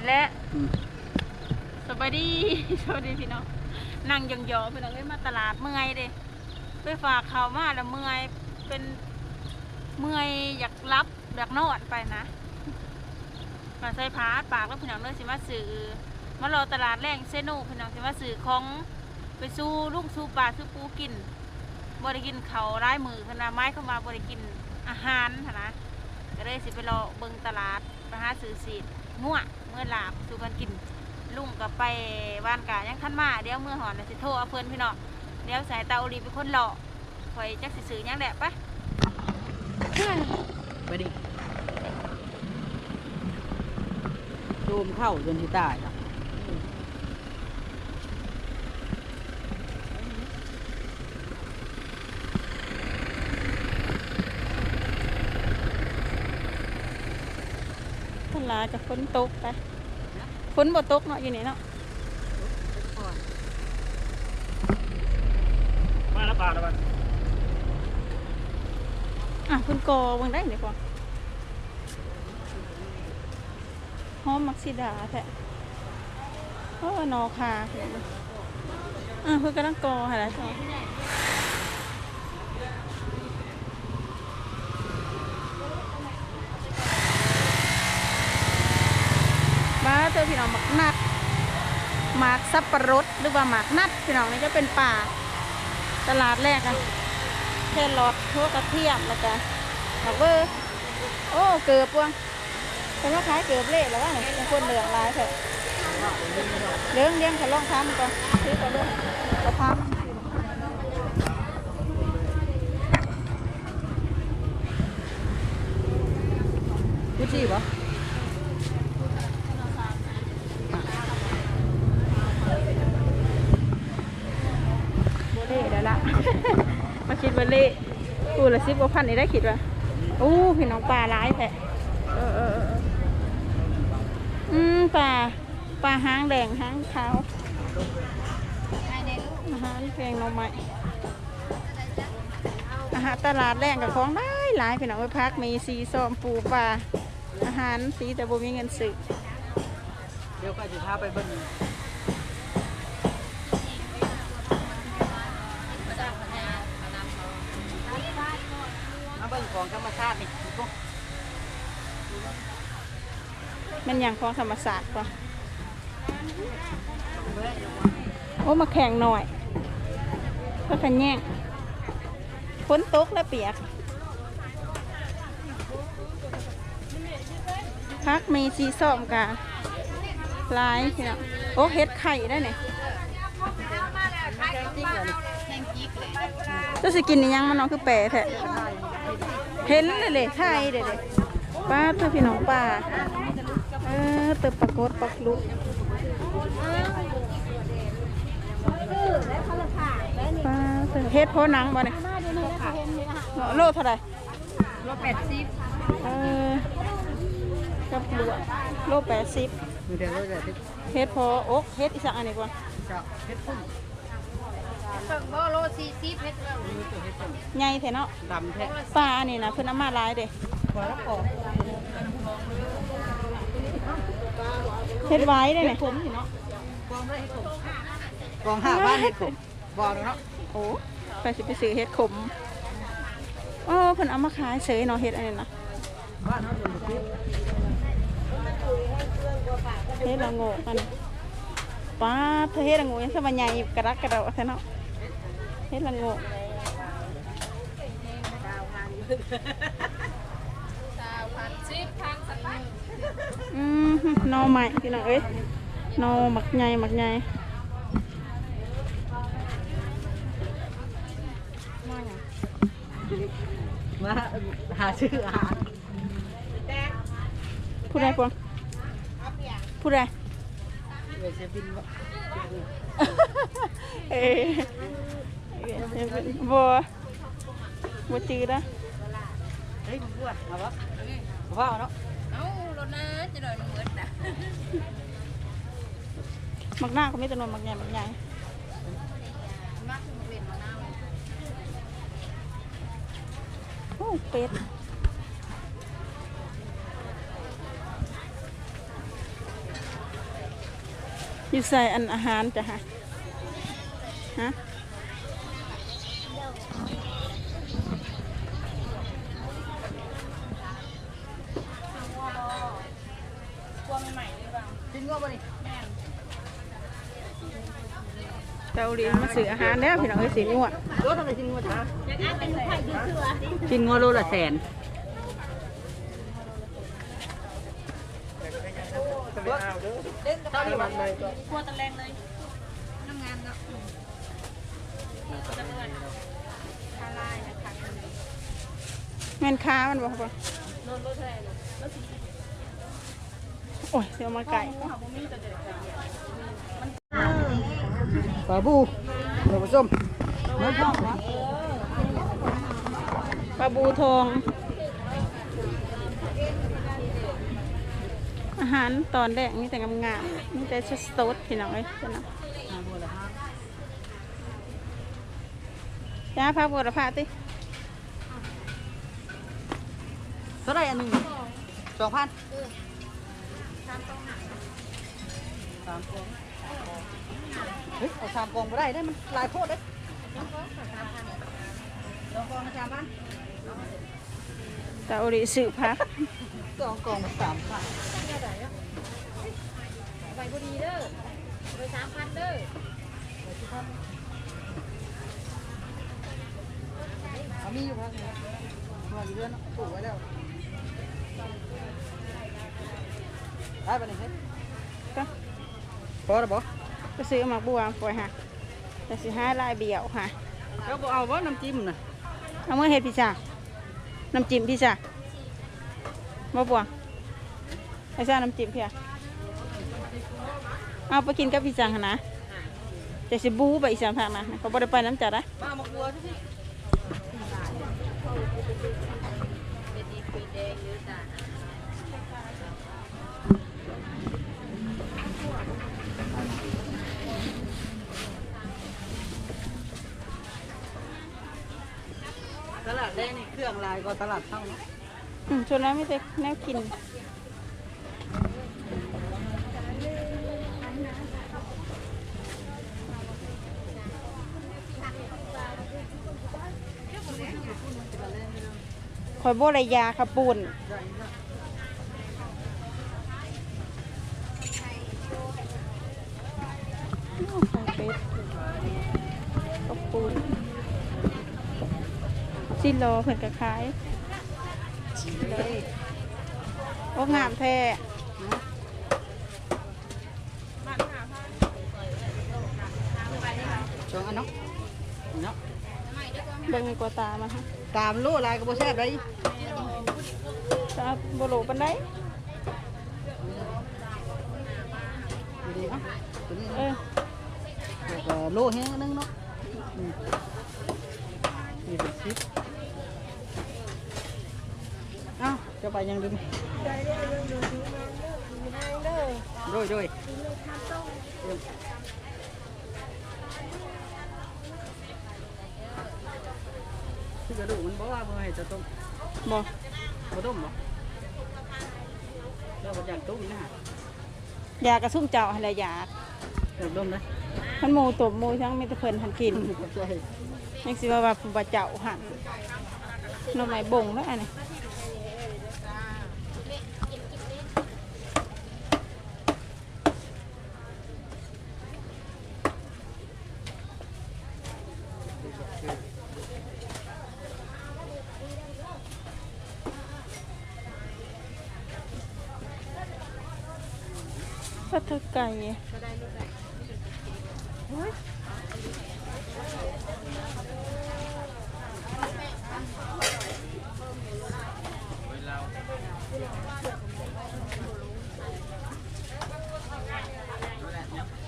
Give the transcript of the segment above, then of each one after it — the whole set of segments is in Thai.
นั่นแหละอืมสบายดี สวัสดีพี่น้อง นั่งยองๆพี่น้องเลยมาตลาดเมื่อยเด้ไปฝากเขาวมาแล้วเมื่อย เป็นเมื่อยอยากรับอยากนอนไปนะ มาใส่พาดปากแล้วพี่น้องเลยสิมาสื่อมารอตลาดแรงเซนูพี่น้องสิมาสื่อของไปสู้ลูกสู้ปลาสู้ปูกินบริกินเขาร้ายมือพนาไม้เข้ามาบริกินอาหารหั้นนะก็เลยสิไปรอเบิงตลาดไปหาสื่อสีดง่ว เมื่อหลาบสู่กันกินลุงกับไปบ้านกายังท่านมาเดี๋ยวเมื่อหอนน่ะสิโทรเอาเพื่อนพี่น้องเดี๋ยวสายตาโอรีเป็นคนหล่อคอยจักสิซื้อหยังแหละปะไปดิซูมเข้าจนที่ตายแล้ ลาดกับฝนตกไปฝนบ่ตกเนาะอยู่นี่เนาะมาแล้วปลาแล้วมันอะคุณกอเบิ่งได้นี่พอหอมมักซิดาแท้โอ้นอคาเพิ่นอะเพิ่นกำลังกอหาอะไรต่อบ้ เจอพี่น้องหมักนัดหมากสับปะรดหรือว่าหมากนัดพี่น้องนี่ก็เป็นป่าตลาดแรกอะแค่รอดทั่วกระเทียมแล้วก็หักเบอร์โอ้เกือบวงเป็นว่าขายเกือบเละแล้วว่าเนี่ยเป็นคนเหลืองลายเถอะเลี้ยงเลี้ยงขลองทำก่อนซื้อก่อนเลยกระทกูจี้ปะำโบเล่แล้วล่ะ มาคิดว่า เละกูละสิบกว่าพันนี่ได้คิดว่าโอ้พี่น้องปลาร้ายแท้เออเออเออเอออืมปลาปลาหางแดงหางขาวอาหารแกงน่องไม้อาหารตลาดแรงกับของได้หลายพี่น้องไปพักมีซีส้มปูปลาอาหารสีแต่บ่มีเงินซื้อเดี๋ยวก็จะพาไปเบิ่งมาเบิ่งของธรรมชาตินี่พวก มันอย่างของธรรมศาสตร์ป่ะโอ้มาแข่งหน่อยเพื่อขันแย่งฝนตกแล้วเปียกพักมีซีส้มกาลายพี่น้องโอ้เฮ็ดไข่ได้เนี่ยจิ๊กเลยจะสิกินยังมันน้องคือแปรแท้เห็นเลยเลยไข่เด็ดป้าเธอพี่น้องป้า เออเติบปรากฏปักลุกป้าเธอเฮ็ดเพราะหนังบ่เนี่ยโลเท่าไหร่รถแปดสิบเออกับลวกโลแปดสิบมีเดียวรถแปดสิบเฮ็ดเพออกเฮ็ดอีสักอันนี้ก่อนเจ้าเฮ็ดพุ่งเบิ่งบ่โลสี่สิบเฮ็ดเบิ่งมีตัวเฮ็ดพุ่งใหญ่แท้เนาะดำแท้ปลาอันนี้นะเพิ่นเอามาหลายเด้พอแล้วออก เฮ็ดไว้ได้เนี่ยผมนี่เนาะกองได้เฮ็ดผมกองห้าบ้านเฮ็ดผมบอกเลยเนาะโอ้ไปสิไปซื้อเฮ็ดขมโอ้เพิ่นเอามาขายเฉยเนาะเฮ็ดอันนี้นะบ้านเขาเป็นแบบนี้เฮ็ดละโงกอันนี้ป้าเธอเฮ็ดละโงกยังสบายใหญ่กระดักกระเดาแท้เนาะเฮ็ดละโงก สาวพันสิบพันสัก พันอืมหนอใหม่พี่น้องเอ้ยหนอหมักใหญ่หมัก มักหน้าก็มีแตหนวนมักใหญ่มักใหญ่โอ้เป็ดอยู่ใส่อันอาหารจ้ะฮะฮะกลัวใหม่ๆหรือเปล่า กินงัวบ่นี่เกาหลีมาซื้ออาหารแล้วพี่น้องเอ้ยสิงัวโลเท่าไหร่กินงัวจ้ากินงัวโลละแสนเท่านี้มันเลยกลัวตะแรงเลยน้ำงานเนาะแม่นค้ามันบอกว่าโอ้ยเสียวมาไก่ปลาบูเดี๋ยวผสมน้ำพ่อนะปลาบูทอง อาหารตอนแรกมีแต่งามๆมีแต่ชุดสดพี่น้องเอ้ยจ้ะนะจ้าพาบัวละพาติเท่าไหรอันหนึ่งสองพันามกองเฮ้ยเอาสามกองไปได้ได้มันหลายโพดเด้สองกองนะสามพันตาโอริสือพักสองกองสามพันไปพอดีเด้อไปสามพันเด้อเอามีอยู่พักนึงมาอยู่เดือนปลูกไว้แล้วได้ปะเนี่ย เฮ้ยก็พอแล้วบ่ก็ซื้อหมากบัวปล่อยฮะแต่สิห้าลายเบี่ยวค่ะเขาบอกเอาว่าน้ำจิ้มน่ะเอามื่อเฮ็ดพิซซ่าน้ำจิ้มพิซซ่ามาบัวไอ้ซ่าน้ำจิ้มเพียเอาไปกินกับพิซซ่าหั่นนะจะสิบูไปอีสานภาคนะเขาบ่ได้ไปน้ำจัดนะมามากัวที่เป็นดีเป็นแดงหรือจ้า ตลาดแดงนี่ เครื่องลาตลาดเท่านะอืมชวนแล้วไม่ได้แนวกิน คอยโบระยาขับปูนโอ้ไข่เป็ดขับปูนซิ โลเพิ่นกระขายเลยโอ้งามแท้ชงอันเนาะเนาะเบิ่งในกว่าตามาฮะตามโลลายก็บ่แซ่บได้ตาบ่โหลปานใดดูดีเนาะตัวนี้เออแล้วก็โลแห้งอันนึงเนาะอืมนี่เป็นชิปเอ้า จะไปยังดึงโดยโดยเอิ่มที่กระดูกมันบอกว่าเมื่อให้จะต้มบ่บ่ต้มหรอแล้วก็ย่างต้มนะฮะยากระซุ่มเจ้าหั่นแหละยากเดี๋ยวต้มนะมันหมูตบหมูทั้งมีแต่เพิ่นหันกินขอบใจยังสิว่าว่าผู้บ่าเจ้าหันหน่อไม้บ่งแล้วอันนี้ ก็เธอไก่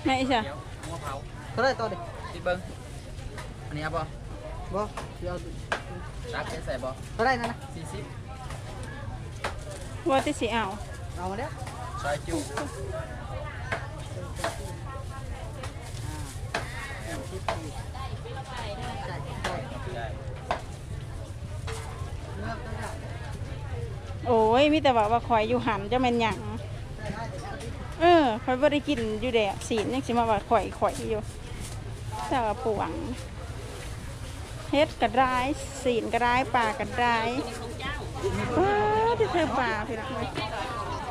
แม่อีจ้ะหัวเผาเท่าไหรต่อดิติดเบิ้งอัน โอ้ยมีแต่ว่าว่าข่อยอยู่หันจะแมนหยังเออข่อยบ่ได้กินอยู่แดดสีนยังสิมาว่าข่อยข่อยอยู่แต่ว่าปวงเฮ็ดกระได้สีนกระได้ปลากระได้ว้าที่เธอปลาพี่น้องเอ้ย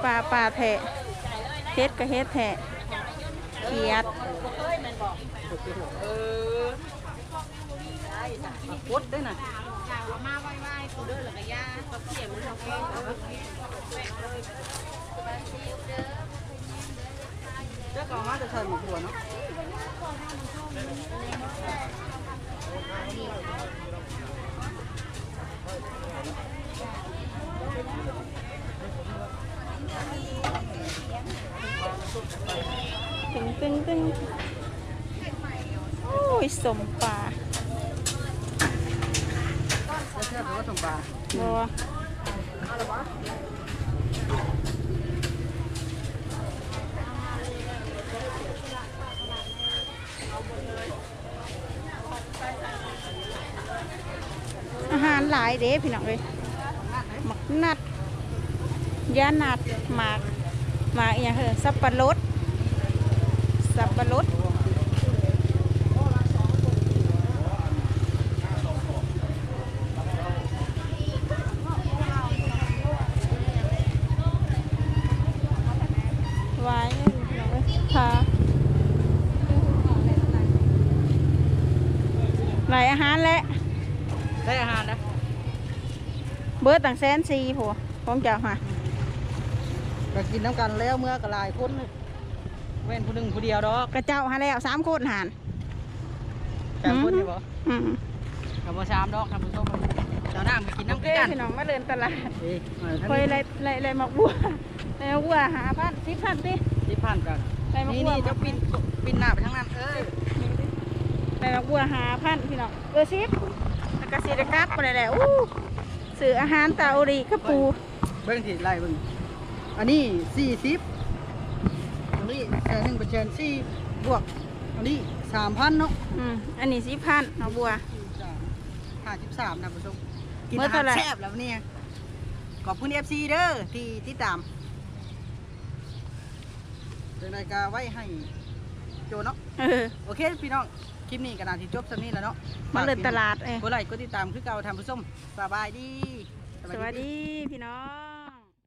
ปลาปลาแทะเฮ็ดก็เฮ็ดแทะ ขียดเออมาพดได้น่ะมาไหว้ๆกูเด้อแล้วก็ย่าตบเสียมันโอเคเจ้าก็เอามาจะใส่หมกบัวเนาะ ตึงตึงตึงโอ้ยสมปลาแล้วเชื่อว่าสมปลาบัวอาหารหลายเด้พี่น้องเลยหมักนัดยานัดหมากหมากอย่างเหรอสับปะรด สับปะรดไว้พี่น้องเลยค่ะหลายอาหารแหละได้อาหารนะเบิร์ดต่างแสนซีผัวของเจ้าค่ะก็กินน้ำกันแล้วเมื่อกระลายคนเลย เว้นผู้หนึ่งผู้เดียวดอกกระเจ้าหาแล้วสามคนหารแต่คนนี่บ่อืมกับบ่ชามดอกทำผู้ชมเจ้าหน้ามากินโอน้ำเคกันพี่น้องมาเดินตลาดเอ้ยมาคท่านอยนี้ไล่ไล่ไล่หมักบัวไล่หมักบัวหาพันสิบพันสิที่ผ่านกันไล่หมักนี่บัวนี่เจ้าปินปินหน้าไปทางนั้นเอ้ยไล่หมักบัวหาพันพี่น้องเออสิบแล้วก็สิได้กลับไปเลยแหละอู้ซื้ออาหารตาโอริกระปูเบิ้งที่ไล่เบิ้งอันนี้สี่สิบอันนี้ แสนหนึ่งเปอร์เซ็นต์สี่บวกอันนี้สามพันเนาะอืมอันนี้สิบพันหมักบัวห้าสิบสามนะผู้ชมกินอาเท่าหารแซ่บแล้วเนี่ยขอบคุณเอฟซีเด้อที่ติดตามเป็นรายการไว้ให้โจเนาะโอเคพี่น้องคลิปนี้กระดานที่จบสักนี้แล้วเนาะมาเดินตลาดเอ้ยกดไลค์กดติดตามคือเก่าทำผู้ชมสบายดี สวัสดีพี่น้อง